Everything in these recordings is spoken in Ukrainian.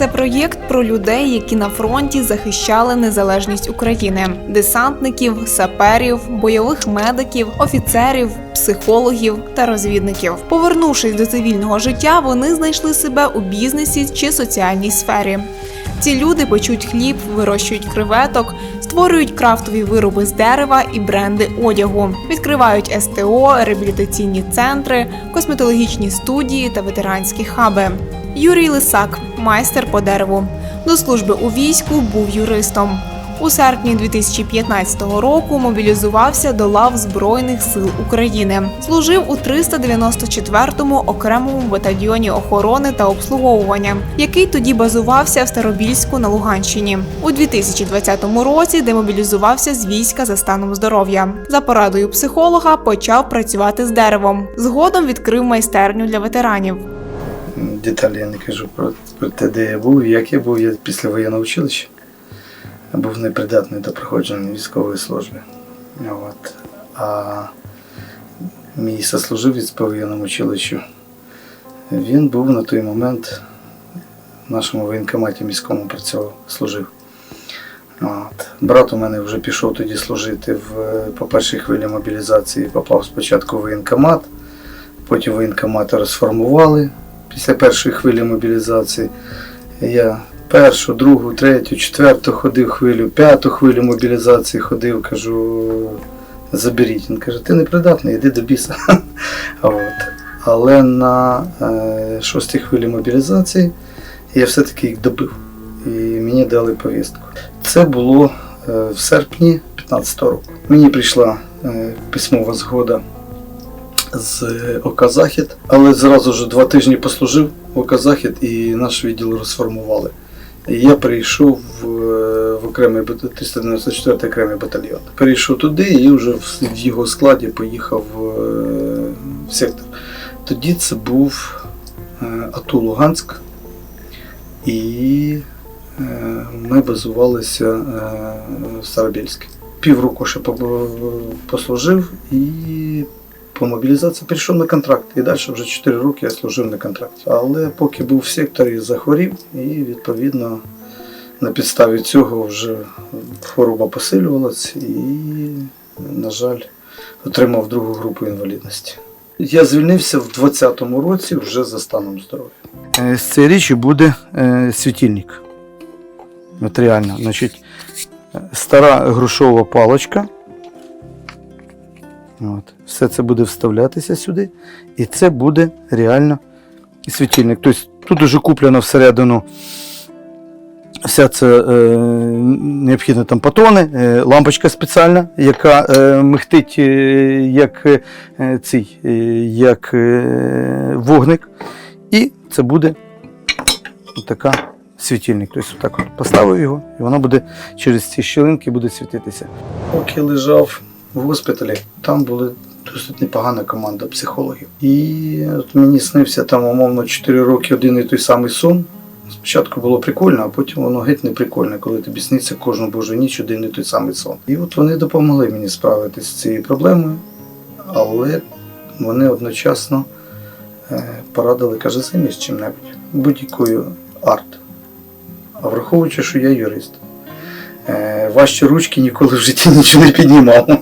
Це проєкт про людей, які на фронті захищали незалежність України: десантників, саперів, бойових медиків, офіцерів, психологів та розвідників. Повернувшись до цивільного життя, вони знайшли себе у бізнесі чи соціальній сфері. Ці люди печуть хліб, вирощують креветок, створюють крафтові вироби з дерева і бренди одягу, відкривають СТО, реабілітаційні центри, косметологічні студії та ветеранські хаби. Юрій Лисак, майстер по дереву. До служби у війську був юристом. У серпні 2015 року мобілізувався до лав Збройних сил України. Служив у 394-му окремому батальйоні охорони та обслуговування, який тоді базувався в Старобільську на Луганщині. У 2020 році демобілізувався з війська за станом здоров'я. За порадою психолога почав працювати з деревом. Згодом відкрив майстерню для ветеранів. Деталі я не кажу про, про те, де я був і як я був. Я після воєнного училища був непридатний до проходження військової служби. От. А мій сослуживець по воєнному училищу, він був на той момент в нашому воєнкоматі міському працював, служив. От. Брат у мене вже пішов тоді служити в, по першій хвилі мобілізації, попав спочатку в воєнкомат, потім воєнкомати розформували після першої хвилі мобілізації. Я першу, другу, третю, четверту ходив хвилю, п'яту хвилю мобілізації ходив, кажу, заберіть. Він каже, ти непридатний, йди до біса. От. Але на е, шостій хвилі мобілізації я все-таки їх добив. І мені дали повістку. Це було е, в серпні 15 року. Мені прийшла е, письмова згода з ОК Захід, але зразу ж два тижні послужив в ОК Захід і наш відділ розформували. І я перейшов в, в окремий бат- 394 окремий батальйон. Перейшов туди і вже в, його складі поїхав е, в сектор. Тоді це був е, АТО Луганськ, і е, ми базувалися в Старобільську. Півроку ще послужив і по мобілізації перейшов на контракт. І далі вже 4 роки я служив на контракті. Але поки був в секторі, захворів, і відповідно на підставі цього вже хвороба посилювалась і, на жаль, отримав другу групу інвалідності. Я звільнився в 2020 році вже за станом здоров'я. Е, З цієї річі буде е, світильник. От реально. Значить, е, стара грушова палочка. От. Все це буде вставлятися сюди. І це буде реально світильник. Тобто тут вже куплено всередину вся це е, необхідні там патрони, е, лампочка спеціальна, яка е, михтить е, як, е, цей, е, як е, вогник. І це буде така світильник. Тобто так от поставив його, і воно буде через ці щілинки буде світитися. Поки лежав в госпіталі, там були досить непогана команда психологів. І от мені снився там, умовно, 4 роки один і той самий сон. Спочатку було прикольно, а потім воно геть не прикольно, коли тобі сниться кожну божу ніч один і той самий сон. І от вони допомогли мені справитися з цією проблемою, але вони одночасно е, порадили, каже, займись чим-небудь, будь-якою арт. А враховуючи, що я юрист, важчі ручки ніколи в житті нічого не піднімав.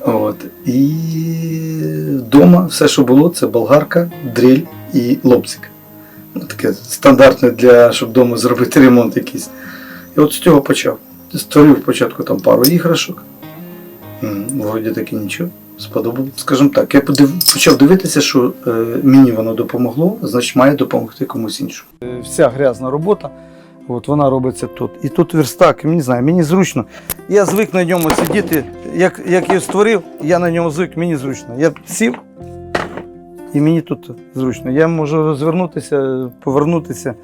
От. І вдома все, що було, це болгарка, дріль і лобзик. Ну, таке стандартне для, щоб вдома зробити ремонт якийсь. І от з цього почав. Створив спочатку там пару іграшок. Вроді таки нічого. Сподобалось. Скажімо так, я почав дивитися, що е, мені воно допомогло, значить має допомогти комусь іншому. Вся грязна робота, от вона робиться тут. І тут верстак, не знаю, мені зручно. Я звик на ньому сидіти. Як, як я створив, я на ньому звик, мені зручно. Я сів, і мені тут зручно. Я можу розвернутися, повернутися,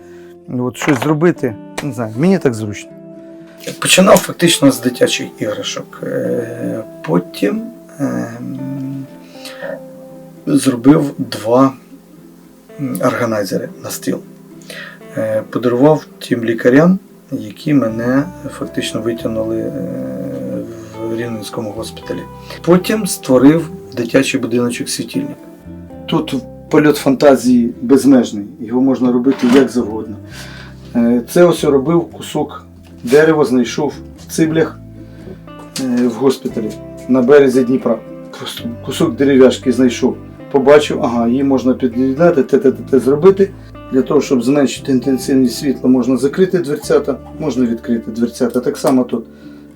от, щось зробити. Не знаю, мені так зручно. Починав фактично з дитячих іграшок. Е, Потім ем, зробив два органайзери на стіл. Е, Подарував тим лікарям, які мене фактично витягнули е, в Рівненському госпіталі. Потім створив дитячий будиночок світильник. Тут польот фантазії безмежний, його можна робити як завгодно. Е, Це ось робив кусок дерева, знайшов в циблях в госпіталі на березі Дніпра. Кусок дерев'яшки знайшов. Побачив, ага, її можна під'єднати, те, те, те, те зробити. Для того, щоб зменшити інтенсивність світла, можна закрити дверцята, можна відкрити дверцята. Так само тут.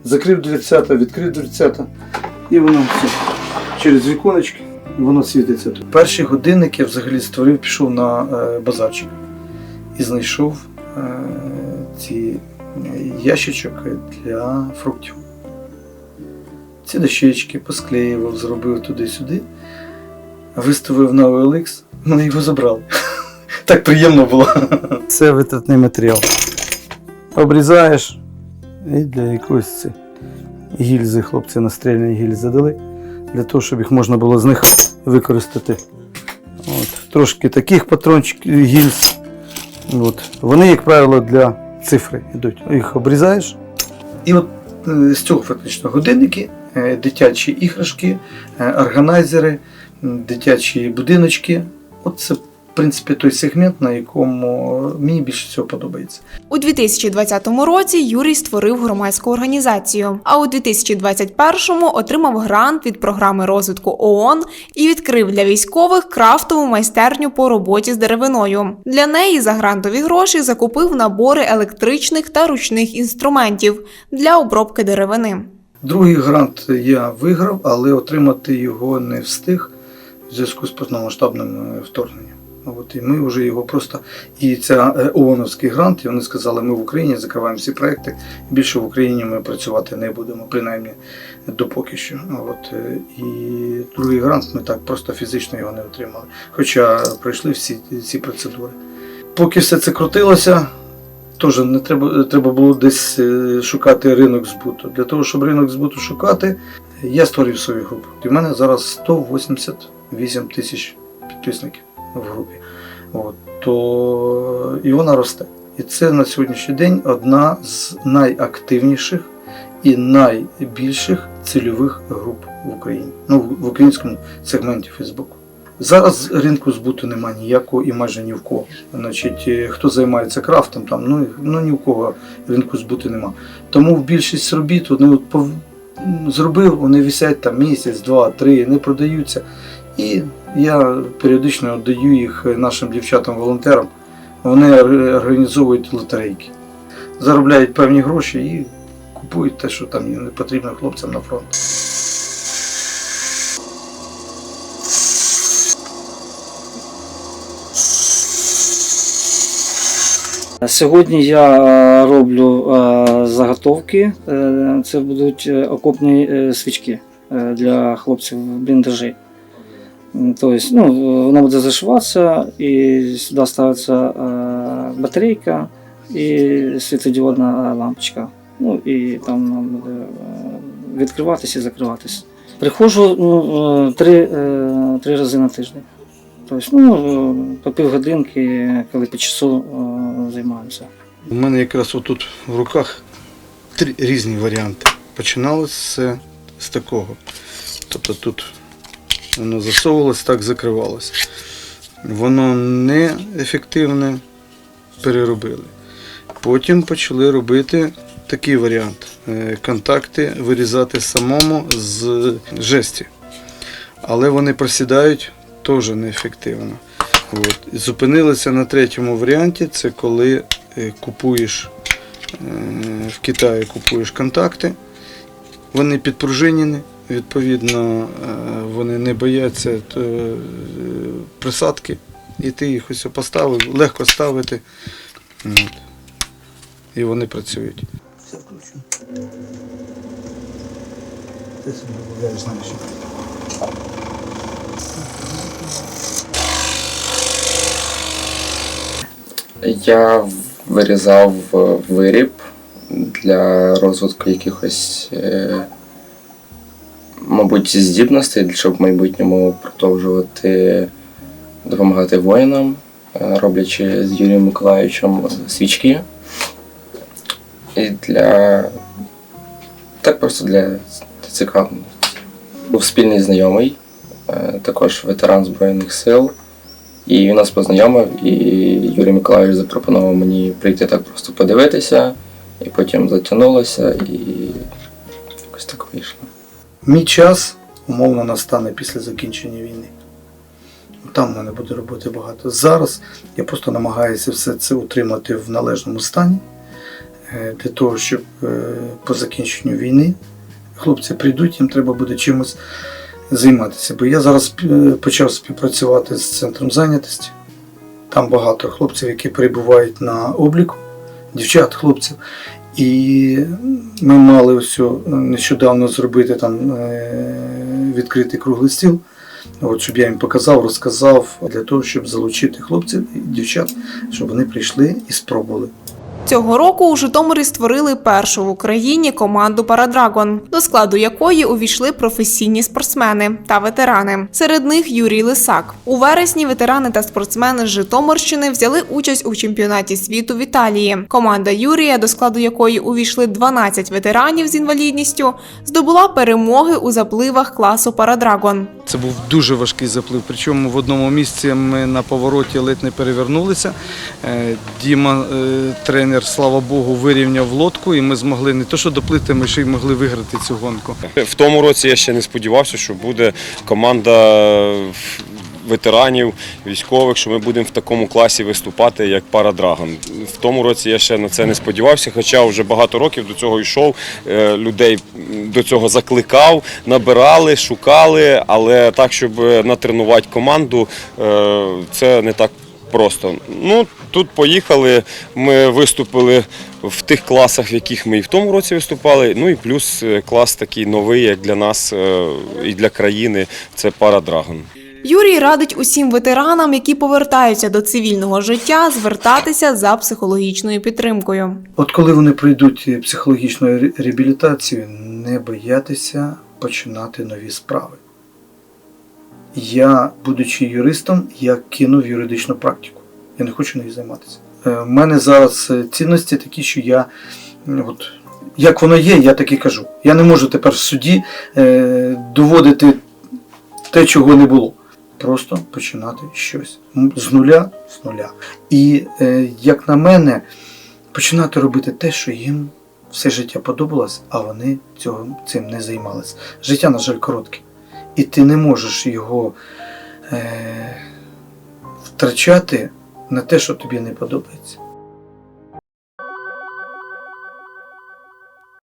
Закрив дверцята, відкрив дверцята, і воно все через віконечки, воно світиться тут. Перші годинник я взагалі створив, пішов на е, базарчик і знайшов е, ці е, ящичок для фруктів. Ці дощечки посклеював, зробив туди-сюди, виставив на OLX, вони його забрали. Так приємно було. Це витратний матеріал. Обрізаєш і для якоїсь ці гільзи хлопці настрільні гільзи дали, для того, щоб їх можна було з них використати. От. Трошки таких патрончиків гільз. От. Вони, як правило, для цифри йдуть. Їх обрізаєш. І от е, з цього фактично годинники, е, дитячі іграшки, е, органайзери, дитячі будиночки. От це, в принципі, той сегмент, на якому мені більше всього подобається. У 2020 році Юрій створив громадську організацію, а у 2021-му отримав грант від програми розвитку ООН і відкрив для військових крафтову майстерню по роботі з деревиною. Для неї за грантові гроші закупив набори електричних та ручних інструментів для обробки деревини. Другий грант я виграв, але отримати його не встиг в зв'язку з повномасштабним е, От і ми вже його просто. І це е, ООНовський грант, і вони сказали, ми в Україні закриваємо всі проекти, більше в Україні ми працювати не будемо, принаймні допоки що. От, е, і другий грант ми так просто фізично його не отримали. Хоча пройшли всі ці процедури. Поки все це крутилося, Теж не треба, треба було десь е, шукати ринок збуту. Для того, щоб ринок збуту шукати, я створив свою групу. І в мене зараз 188 тисяч підписників в групі. От, то, і вона росте. І це на сьогоднішній день одна з найактивніших і найбільших цільових груп в Україні. Ну, в- українському сегменті Фейсбуку. Зараз ринку збуту немає ніякого і майже ні в кого. Значить, е, хто займається крафтом, там, ну, ну ні в кого ринку збуту нема. Тому в більшість робіт вони от пов... зробив, вони висять там місяць, два, три, не продаються. І я періодично даю їх нашим дівчатам-волонтерам. Вони організовують лотерейки, заробляють певні гроші і купують те, що там не потрібно хлопцям на фронт. Сьогодні я е, роблю е, заготовки. Е, Це будуть окопні свічки для хлопців бліндажі. М, Тобто, ну, е, вона буде зашиватися і сюди ставиться е, батарейка і світлодіодна лампочка. Ну і там вона буде е, відкриватися і закриватися. Приходжу ну, е, три, е, три рази на тиждень. Тобто, ну, е, по півгодинки, коли по часу займаємося. У мене якраз отут в руках три різні варіанти. Починалося з такого. Тобто тут воно засовувалось, так закривалося. Воно не ефективне, переробили. Потім почали робити такий варіант. Е, Контакти вирізати самому з жесті. Але вони просідають теж неефективно. От. Зупинилися на третьому варіанті, це коли е, купуєш е, в Китаї купуєш контакти, вони підпружинені, відповідно, е, вони не бояться е, присадки, і ти їх ось поставив, легко ставити. От. І вони працюють. Все включу. Ти собі додаєш знаєш. Я вирізав е, виріб для розвитку якихось, мабуть, здібностей, щоб в майбутньому продовжувати допомагати воїнам, е, роблячи з Юрієм Миколаївичем свічки. І для. Так просто для цікавості. Був спільний знайомий, е, також ветеран Збройних сил. І він нас познайомив, і Юрій Миколаївич запропонував мені прийти так просто подивитися, і потім затягнулося, і якось так вийшло. Мій час умовно настане після закінчення війни. Там в мене буде роботи багато. Зараз я просто намагаюся все це утримати в належному стані е, для того, щоб е, по закінченню війни хлопці прийдуть, їм треба буде чимось займатися. Бо я зараз е, почав співпрацювати з центром зайнятості. Там багато хлопців, які перебувають на обліку, дівчат, хлопців. І ми мали ось нещодавно зробити там е, відкритий круглий стіл, от, щоб я їм показав, розказав для того, щоб залучити хлопців і дівчат, щоб вони прийшли і спробували. Цього року у Житомирі створили першу в Україні команду Парадрагон, до складу якої увійшли професійні спортсмени та ветерани. Серед них Юрій Лисак. У вересні ветерани та спортсмени з Житомирщини взяли участь у чемпіонаті світу в Італії. Команда Юрія, до складу якої увійшли 12 ветеранів з інвалідністю, здобула перемоги у запливах класу Парадрагон. Це був дуже важкий заплив. Причому в одному місці ми на повороті ледь не перевернулися. Е, Діма, е, тренер, слава Богу, вирівняв лодку, і ми змогли не то, що доплити, ми ще й могли виграти цю гонку. В тому році я ще не сподівався, що буде команда ветеранів, військових, що ми будемо в такому класі виступати, як Парадрагон. В тому році я ще на це не сподівався, хоча вже багато років до цього йшов, е, людей до цього закликав, набирали, шукали, але так, щоб натренувати команду, е, це не так просто. Ну, тут поїхали, ми виступили в тих класах, в яких ми і в тому році виступали. Ну і плюс е, клас такий новий, як для нас е, і для країни, це Парадрагон. Юрій радить усім ветеранам, які повертаються до цивільного життя, звертатися за психологічною підтримкою. От коли вони пройдуть психологічну реабілітацію, не боятися починати нові справи. Я, будучи юристом, я кинув юридичну практику. Я не хочу нею займатися. Е, У мене зараз е, цінності такі, що я, от, як воно є, я так і кажу. Я не можу тепер в суді е, доводити те, чого не було. Просто починати щось з нуля, з нуля. І, е, як на мене, починати робити те, що їм все життя подобалось, а вони цього, цим не займалися. Життя, на жаль, коротке. І ти не можеш його е, втрачати на те, що тобі не подобається.